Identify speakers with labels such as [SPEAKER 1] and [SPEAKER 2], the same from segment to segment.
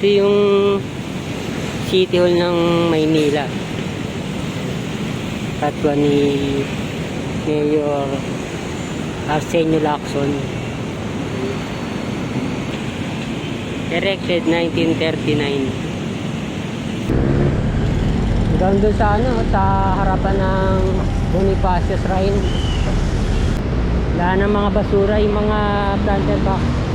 [SPEAKER 1] Ito yung City Hall ng Maynila. Katwa ni Mayor Arsenio Lacson. Erected 1939. Hanggang doon sa ano, sa harapan ng Bonifacio Shrine. Wala ng mga basura, yung mga planted box.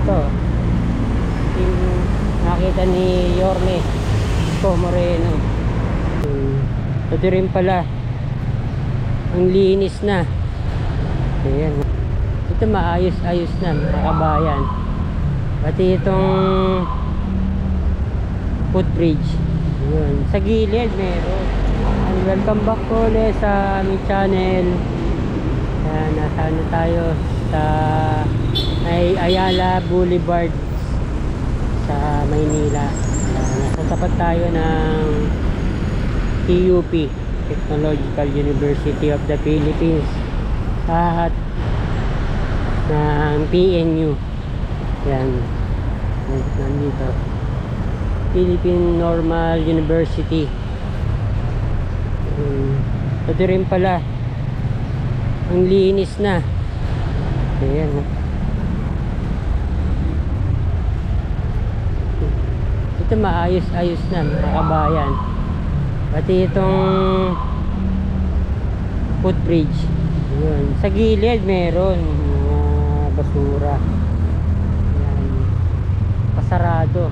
[SPEAKER 1] Dito. Yung nakita ni Yorme Ko Moreno. Ito rin pala. Ang linis na. Ayan. Ito maayos-ayos na, mga kabayan. Pati itong footbridge. Yun. Sa gilid meron. And welcome back po ulit sa aming channel. Ayan, nasa ano tayo sa ay Ayala Boulevard sa Maynila. Nasa tapat tayo ng TUP Technological University of the Philippines. At ng PNU yan. Nandito. Philippine Normal University. Um, ito rin pala. Ang linis na. Ayan ito maayos-ayos na mga kabayan pati itong footbridge yun. Sa gilid meron mga basura. Yan. Pasarado.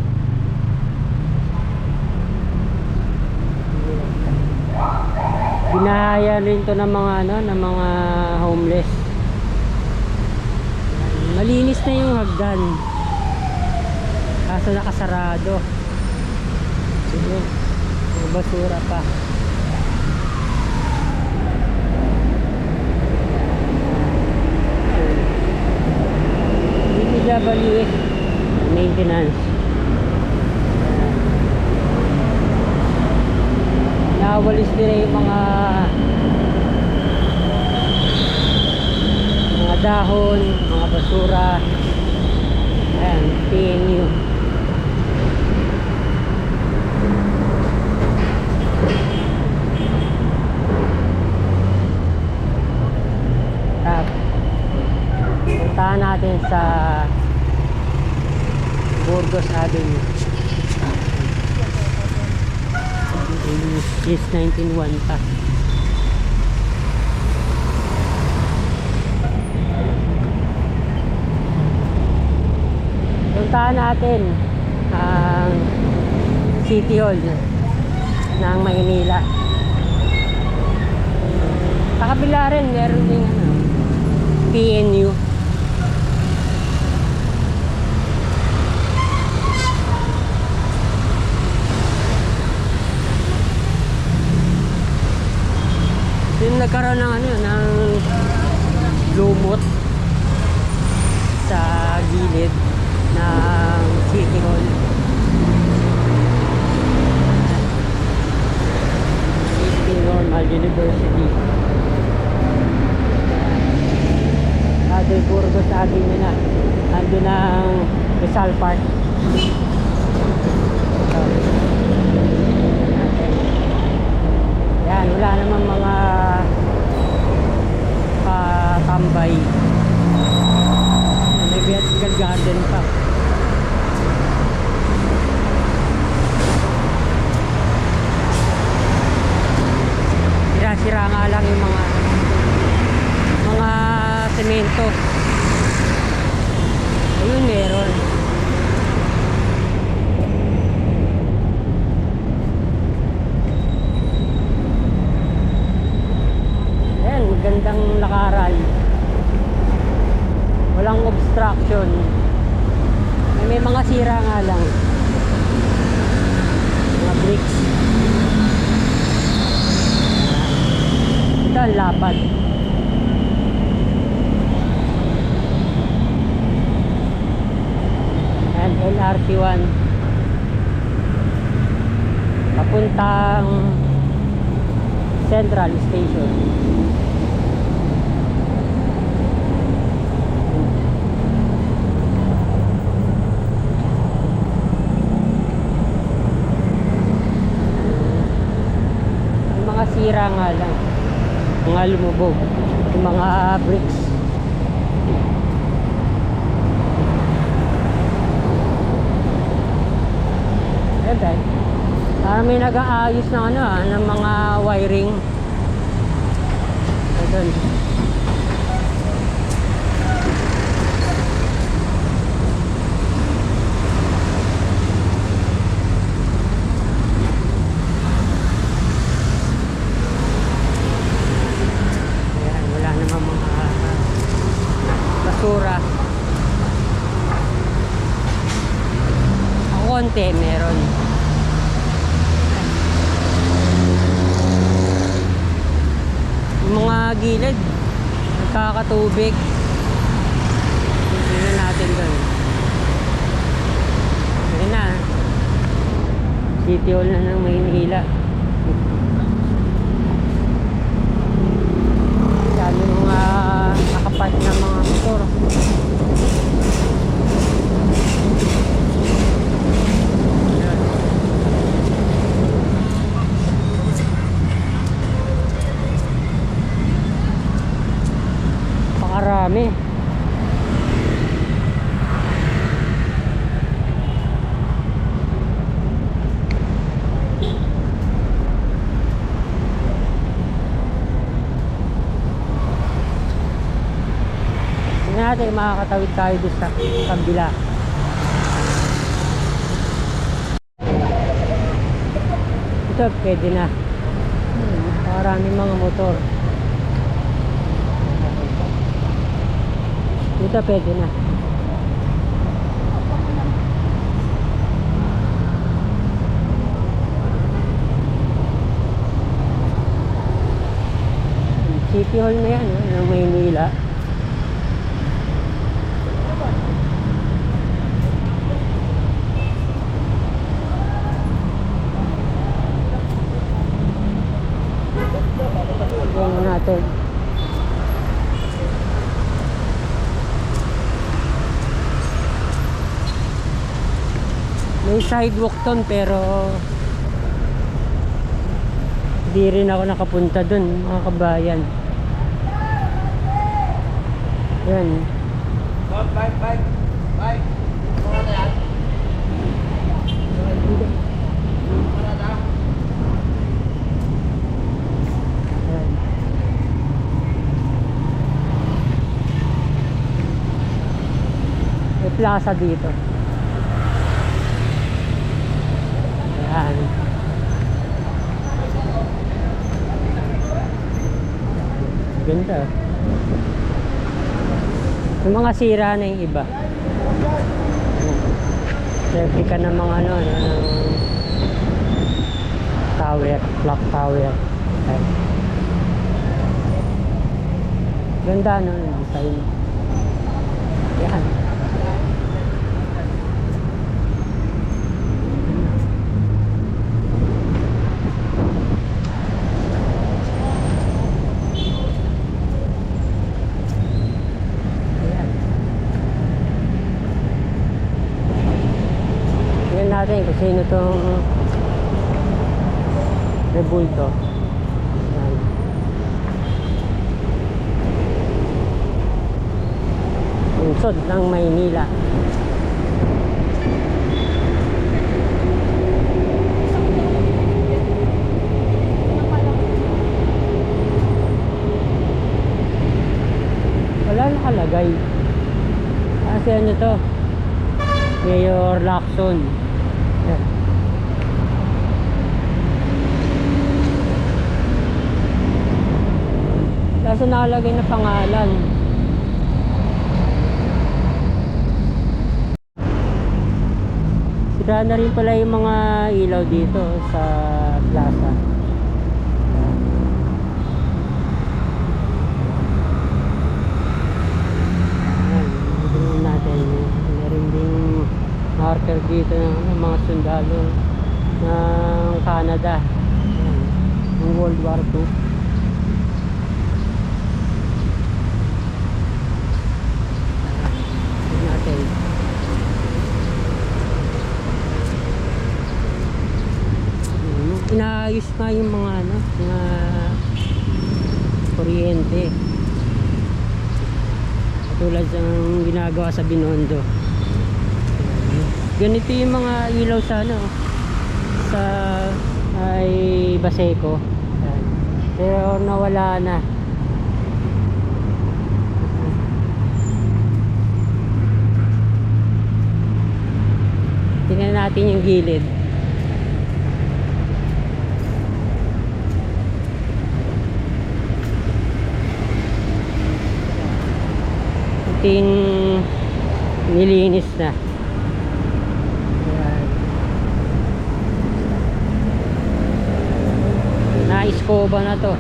[SPEAKER 1] Binahaya rin to ng mga ano, ng mga homeless. Yan. Malinis na yung hagdan. Kaso nakasarado. Sige. May basura pa. DPWH maintenance nawalis nila yung mga mga dahon mga basura ayan PNU tap puntahan natin sa Burgos Avenue. Is 191 pa. Puntahan natin ang City Hall ng Maynila. Sa kabila rin meron din ano PNU yung nagkaroon ng ano ng lumot sa gilid ng City Hall. Philippine Normal University Burgos sabi nyo na ando ng Rizal Park Ito. Yan, wala naman mga patambay. May vertical garden pa. Sira-sira nga lang yung mga mga semento. Ayun, meron. Ayan, gandang lakaran. Walang obstruction. May, may mga sira nga lang. Mga bricks. Ito ang lapad. And LRT1. Papuntang Central Station. Yung mga sira nga lang. Mga lumubog. Yung mga bricks. Ganda. Parang may nag-aayos ng ano ah, ng mga wiring. Namang mga basura. Konti meron. Yung mga gilid, nagkakatubig. Tingnan natin doon. Ayun na. City Hall na ng Maynila. Dami mga nakapat na mga motor. Ayan. Pakarami. Tingnan natin makakatawid tayo doon sa kabila. Ito, pwede na. Hmm, Pakarami mga motor. Dito pwede na. City Hall na yan, ng Maynila. Tingnan natin. May sidewalk ton pero hindi rin ako nakapunta dun mga kabayan. Yan.
[SPEAKER 2] Bike, bike, bike.
[SPEAKER 1] Plaza dito. Yan. Ganda. Yung mga sira na yung iba. Selfie ka ng mga ano, ano, ng tower, clock tower. Ayan. Ganda no, yung design. Yan. Ayan. Tingnan natin kung sino tong rebulto. Ayan. Lungsod ng Maynila. Wala nakalagay. Kasi ano to? Mayor Lacson. Yan. Kaso nakalagay na pangalan. Sira na rin pala yung mga ilaw dito sa plaza. Ayan, natin. Meron ding marker dito ng ano, mga sundalo ng Canada. Ayan, yung World War II. Inaayos nga yung mga ano, mga kuryente. Tulad ng ginagawa sa Binondo. Ganito yung mga ilaw sa ano, sa ay Baseco. Pero nawala na. Tingnan natin yung gilid. Yung nilinis na. Ayan. Na-iskoba na to.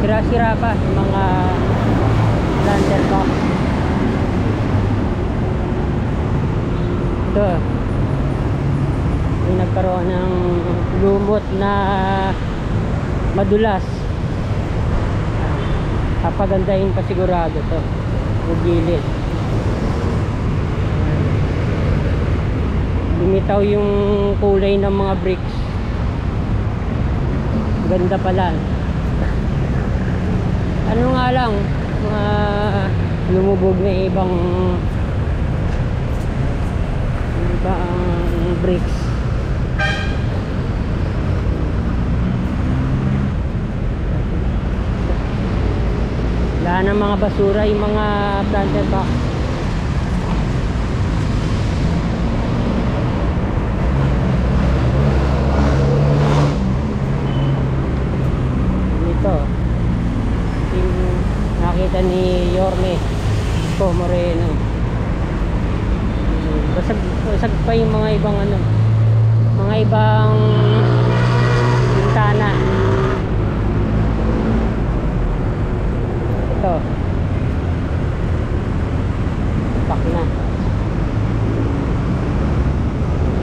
[SPEAKER 1] Sira-sira pa mga lander box. Ito. Yung nagkaroon ng lumot na madulas. Papagandahin pa sigurado to. Yung gilid. Lumitaw yung kulay ng mga bricks. Ganda pala. Ano nga lang, mga lumubog na ibang ibang bricks. Wala ng mga basura yung mga planter box. Ito. Yung nakita ni Yorme Ko Moreno. Basag, basag pa yung mga ibang ano. Mga ibang bintana. Ito. Pak na.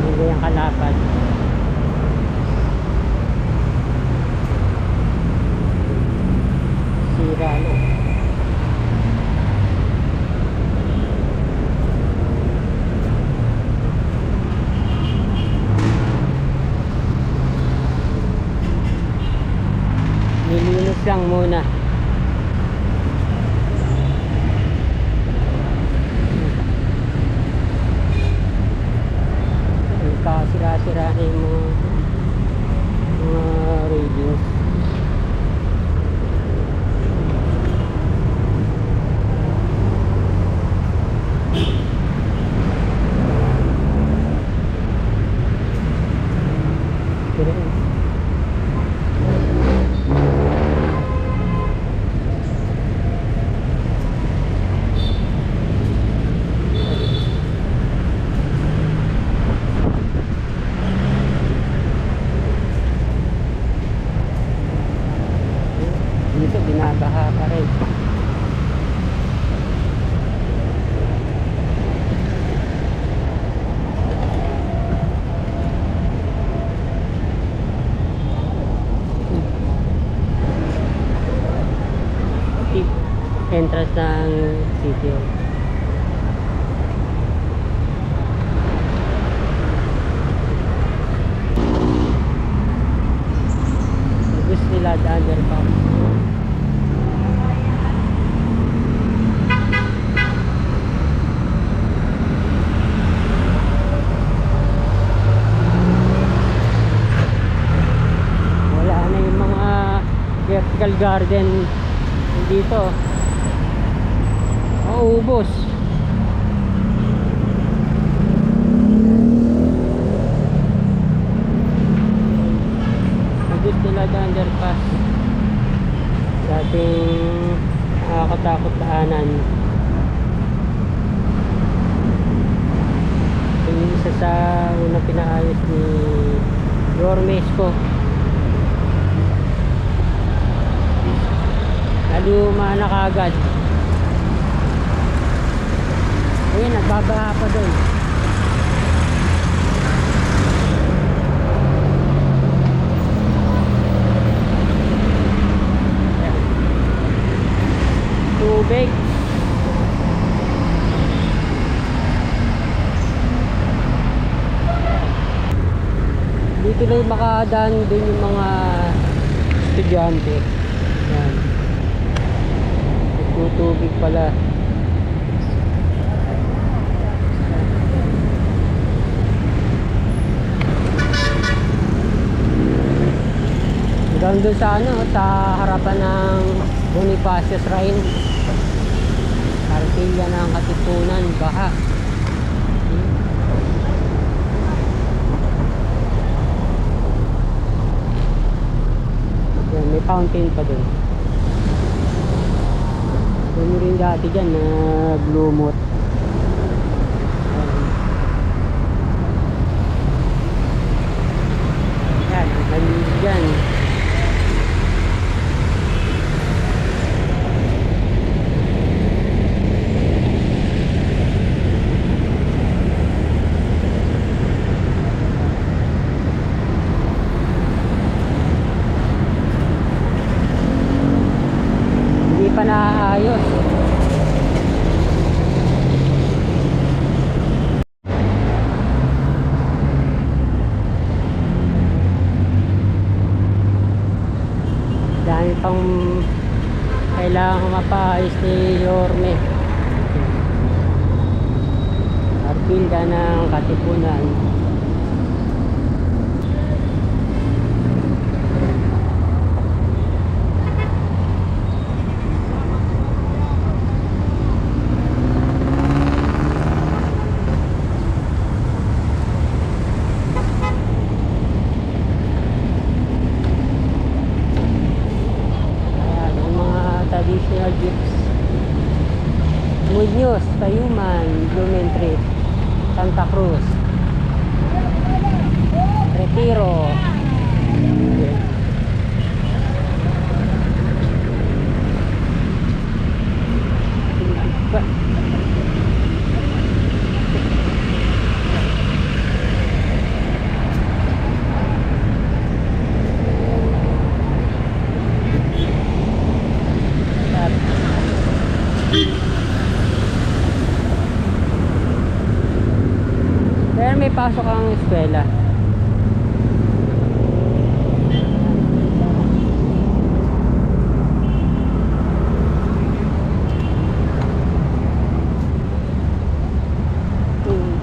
[SPEAKER 1] Hindi yung kalapad. Sira no. Nilinis lang muna. Kasira-sira na yung mga mga radios. Pero, dito binabaha pa rin. Tip entrance ng city. Gusto nila the underpass. wala na yung mga vertical garden dito maubos pinaayos ni Yormes ko. Naluma na kagad ayun nagbabaha pa doon. Tubig. Lang makadaan din yung mga estudyante. Yan. Nagtutubig pala. Hanggang doon sa ano, sa harapan ng Bonifacio Shrine. Kartilya ng Katipunan, Baha. Yan, may fountain pa doon. Doon rin dati dyan, naglumot. Yan, ang paligid dyan. Hindi pa naaayos. Dami pang kailangan mapaayos ni Yorme. Arpilda ng Katipunan. Santa Cruz, Retiro. Ayan. Ba- Pero may pasok ang eskwela. Hmm.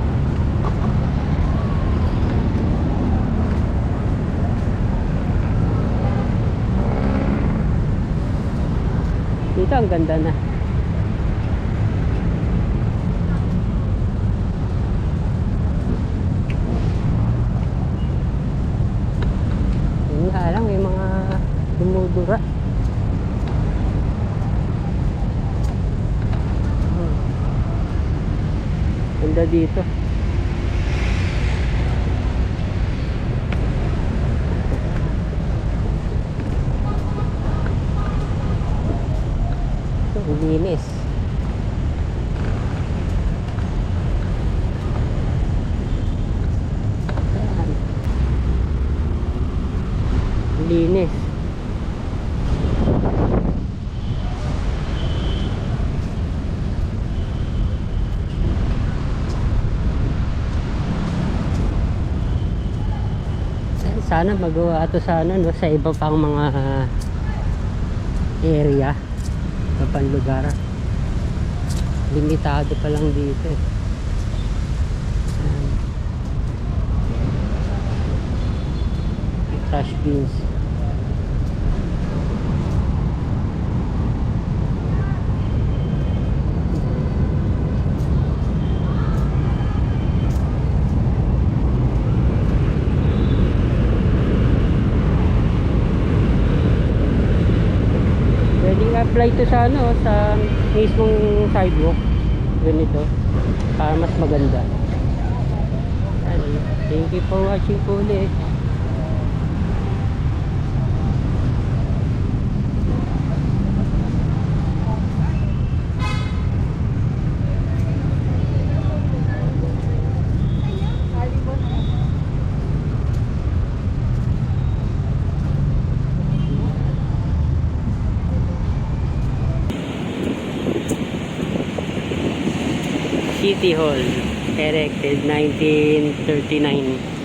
[SPEAKER 1] Dito ang ganda na. Yun nga lang, may mga dumudura. Hmm. Ganda dito. Ito, linis. Ayan. Linis. Sana magawa ito sana no sa iba pang mga area, iba pang lugar. Limitado pa lang dito. eh. Ayan. trash bins. Apply to sa ano, sa mismong sidewalk. Ganito. Para mas maganda. Thank you for watching po ulit. City Hall, erected 1939.